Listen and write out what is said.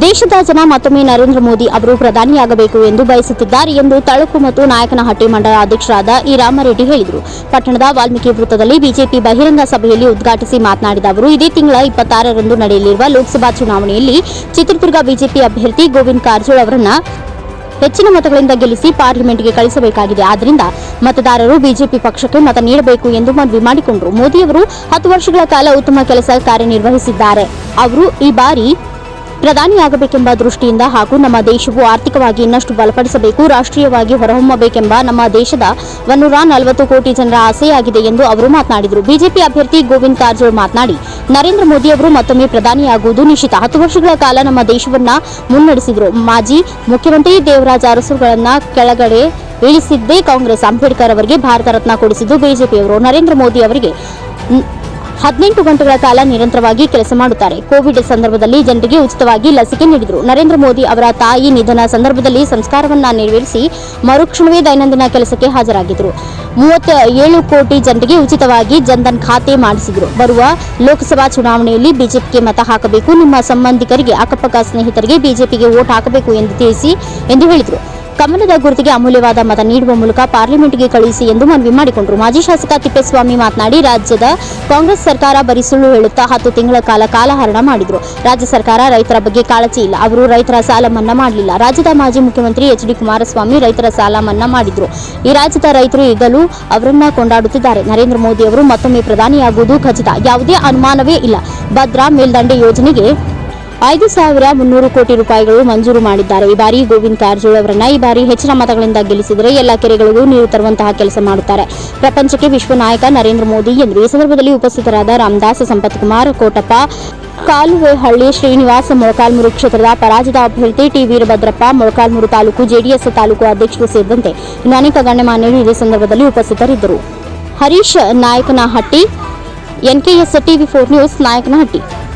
ದೇಶದ ಜನ ಮತ್ತೊಮ್ಮೆ ನರೇಂದ್ರ ಮೋದಿ ಅವರು ಪ್ರಧಾನಿಯಾಗಬೇಕು ಎಂದು ಬಯಸುತ್ತಿದ್ದಾರೆ ಎಂದು ತಳುಕು ಮತ್ತು ನಾಯಕನಹಟ್ಟಿ ಮಂಡಲ ಅಧ್ಯಕ್ಷರಾದ ಇ ರಾಮರೆಡ್ಡಿ ಹೇಳಿದರು. ಪಟ್ಟಣದ ವಾಲ್ಮೀಕಿ ವೃತ್ತದಲ್ಲಿ ಬಿಜೆಪಿ ಬಹಿರಂಗ ಸಭೆಯಲ್ಲಿ ಉದ್ಘಾಟಿಸಿ ಮಾತನಾಡಿದ ಅವರು, ಇದೇ ತಿಂಗಳ ಇಪ್ಪತ್ತಾರರಂದು ನಡೆಯಲಿರುವ ಲೋಕಸಭಾ ಚುನಾವಣೆಯಲ್ಲಿ ಚಿತ್ರದುರ್ಗ ಬಿಜೆಪಿ ಅಭ್ಯರ್ಥಿ ಗೋವಿಂದ್ ಕಾರಜೋಳ ಅವರನ್ನ ಹೆಚ್ಚಿನ ಮತಗಳಿಂದ ಗೆಲ್ಲಿಸಿ ಪಾರ್ಲಿಮೆಂಟ್ಗೆ ಕಳಿಸಬೇಕಾಗಿದೆ. ಆದ್ದರಿಂದ ಮತದಾರರು ಬಿಜೆಪಿ ಪಕ್ಷಕ್ಕೆ ಮತ ನೀಡಬೇಕು ಎಂದು ಮನವಿ ಮಾಡಿಕೊಂಡರು. ಮೋದಿಯವರು ಹತ್ತು ವರ್ಷಗಳ ಕಾಲ ಉತ್ತಮ ಕೆಲಸ ಕಾರ್ಯನಿರ್ವಹಿಸಿದ್ದಾರೆ. ಅವರು ಈ ಬಾರಿ ಪ್ರಧಾನಿಯಾಗಬೇಕೆಂಬ ದೃಷ್ಟಿಯಿಂದ ಹಾಗೂ ನಮ್ಮ ದೇಶವು ಆರ್ಥಿಕವಾಗಿ ಇನ್ನಷ್ಟು ಬಲಪಡಿಸಬೇಕು, ರಾಷ್ಟ್ರೀಯವಾಗಿ ಹೊರಹೊಮ್ಮಬೇಕೆಂಬ ನಮ್ಮ ದೇಶದ ಒನ್ನೂರ ನಲವತ್ತು ಕೋಟಿ ಜನರ ಆಸೆಯಾಗಿದೆ ಎಂದು ಅವರು ಮಾತನಾಡಿದರು. ಬಿಜೆಪಿ ಅಭ್ಯರ್ಥಿ ಗೋವಿಂದ್ ಕಾರಜೋಳ್ ಮಾತನಾಡಿ, ನರೇಂದ್ರ ಮೋದಿ ಅವರು ಮತ್ತೊಮ್ಮೆ ಪ್ರಧಾನಿಯಾಗುವುದು ನಿಶ್ಚಿತ. ಹತ್ತು ವರ್ಷಗಳ ಕಾಲ ನಮ್ಮ ದೇಶವನ್ನ ಮುನ್ನಡೆಸಿದರು. ಮಾಜಿ ಮುಖ್ಯಮಂತ್ರಿ ದೇವರಾಜ ಅರಸುಗಳನ್ನ ಕೆಳಗಡೆ ಇಳಿಸಿದ್ದೇ ಕಾಂಗ್ರೆಸ್. ಅಂಬೇಡ್ಕರ್ ಅವರಿಗೆ ಭಾರತ ರತ್ನ ಕೊಡಿಸಿದ್ದು ಬಿಜೆಪಿಯವರು. ನರೇಂದ್ರ ಮೋದಿ ಅವರಿಗೆ ಹದಿನೆಂಟು ಗಂಟೆಗಳ ಕಾಲ ನಿರಂತರವಾಗಿ ಕೆಲಸ ಮಾಡುತ್ತಾರೆ. ಕೋವಿಡ್ ಸಂದರ್ಭದಲ್ಲಿ ಜನರಿಗೆ ಉಚಿತವಾಗಿ ಲಸಿಕೆ ನೀಡಿದರು. ನರೇಂದ್ರ ಮೋದಿ ಅವರ ತಾಯಿ ನಿಧನ ಸಂದರ್ಭದಲ್ಲಿ ಸಂಸ್ಕಾರವನ್ನ ನೆರವೇರಿಸಿ ಮರುಕ್ಷಣವೇ ದೈನಂದಿನ ಕೆಲಸಕ್ಕೆ ಹಾಜರಾಗಿದ್ದರು. ಮೂವತ್ತ ಏಳು ಕೋಟಿ ಜನರಿಗೆ ಉಚಿತವಾಗಿ ಜನ್ಧನ್ ಖಾತೆ ಮಾಡಿಸಿದರು. ಬರುವ ಲೋಕಸಭಾ ಚುನಾವಣೆಯಲ್ಲಿ ಬಿಜೆಪಿಗೆ ಮತ ಹಾಕಬೇಕು. ನಿಮ್ಮ ಸಂಬಂಧಿಕರಿಗೆ, ಅಕ್ಕಪಕ್ಕ ಸ್ನೇಹಿತರಿಗೆ ಬಿಜೆಪಿಗೆ ವೋಟ್ ಹಾಕಬೇಕು ಎಂದು ತಿಳಿಸಿ ಎಂದು ಹೇಳಿದರು. ಕಮಲದ ಗುರುತಿಗೆ ಅಮೂಲ್ಯವಾದ ಮತ ನೀಡುವ ಮೂಲಕ ಪಾರ್ಲಿಮೆಂಟ್ಗೆ ಕಳುಹಿಸಿ ಎಂದು ಮನವಿ ಮಾಡಿಕೊಂಡರು. ಮಾಜಿ ಶಾಸಕ ತಿಪ್ಪೇಸ್ವಾಮಿ ಮಾತನಾಡಿ, ರಾಜ್ಯದ ಕಾಂಗ್ರೆಸ್ ಸರ್ಕಾರ ಬರೀ ಸುಳ್ಳು ಹೇಳುತ್ತಾ ಹತ್ತು ತಿಂಗಳ ಕಾಲ ಕಾಲಹರಣ ಮಾಡಿದ್ರು. ರಾಜ್ಯ ಸರ್ಕಾರ ರೈತರ ಬಗ್ಗೆ ಕಾಳಜಿ ಇಲ್ಲ. ಅವರು ರೈತರ ಸಾಲ ಮನ್ನಾ ಮಾಡಲಿಲ್ಲ. ರಾಜ್ಯದ ಮಾಜಿ ಮುಖ್ಯಮಂತ್ರಿ ಎಚ್ ಡಿ ಕುಮಾರಸ್ವಾಮಿ ರೈತರ ಸಾಲ ಮನ್ನಾ ಮಾಡಿದ್ರು. ಈ ರಾಜ್ಯದ ರೈತರು ಈಗಲೂ ಅವರನ್ನ ಕೊಂಡಾಡುತ್ತಿದ್ದಾರೆ. ನರೇಂದ್ರ ಮೋದಿ ಅವರು ಮತ್ತೊಮ್ಮೆ ಪ್ರಧಾನಿಯಾಗುವುದು ಖಚಿತ. ಯಾವುದೇ ಅನುಮಾನವೇ ಇಲ್ಲ. ಭದ್ರಾ ಮೇಲ್ದಂಡೆ ಯೋಜನೆಗೆ ಐದು ಸಾವಿರ ಮುನ್ನೂರು ಕೋಟಿ ರೂಪಾಯಿಗಳು ಮಂಜೂರು ಮಾಡಿದ್ದಾರೆ. ಈ ಬಾರಿ ಗೋವಿಂದ ಕಾರಜೋಳ ಅವರನ್ನ ಈ ಬಾರಿ ಹೆಚ್ಚಿನ ಮತಗಳಿಂದ ಗೆಲ್ಲಿಸಿದರೆ ಎಲ್ಲ ಕೆರೆಗಳಿಗೂ ನೀರು ತರುವಂತಹ ಕೆಲಸ ಮಾಡುತ್ತಾರೆ. ಪ್ರಪಂಚಕ್ಕೆ ವಿಶ್ವ ನಾಯಕ ನರೇಂದ್ರ ಮೋದಿ ಎಂದರು ಈ ಸಂದರ್ಭದಲ್ಲಿ ಉಪಸ್ಥಿತರಾದ ರಾಮದಾಸ್, ಸಂಪತ್ ಕುಮಾರ್, ಕೋಟಪ್ಪ, ಕಾಲುವೆಹಳ್ಳಿ, ಶ್ರೀನಿವಾಸ ಮೊಳಕಾಲ್ಮೂರು ಕ್ಷೇತ್ರದ ಪರಾಜಿತ ಅಭ್ಯರ್ಥಿ ಟಿ. ವೀರಭದ್ರಪ್ಪ, ಮೊಳಕಾಲ್ಮೂರು ತಾಲೂಕು ಜೆಡಿಎಸ್ ತಾಲೂಕು ಅಧ್ಯಕ್ಷರು ಸೇರಿದಂತೆ ಇನ್ನು ಅನೇಕ ಗಣ್ಯಮಾನ್ಯರು ಇದೇ ಸಂದರ್ಭದಲ್ಲಿ ಉಪಸ್ಥಿತರಿದ್ದರು. Harish Nayakanahatti, NKS TV four news Nayakanahatti.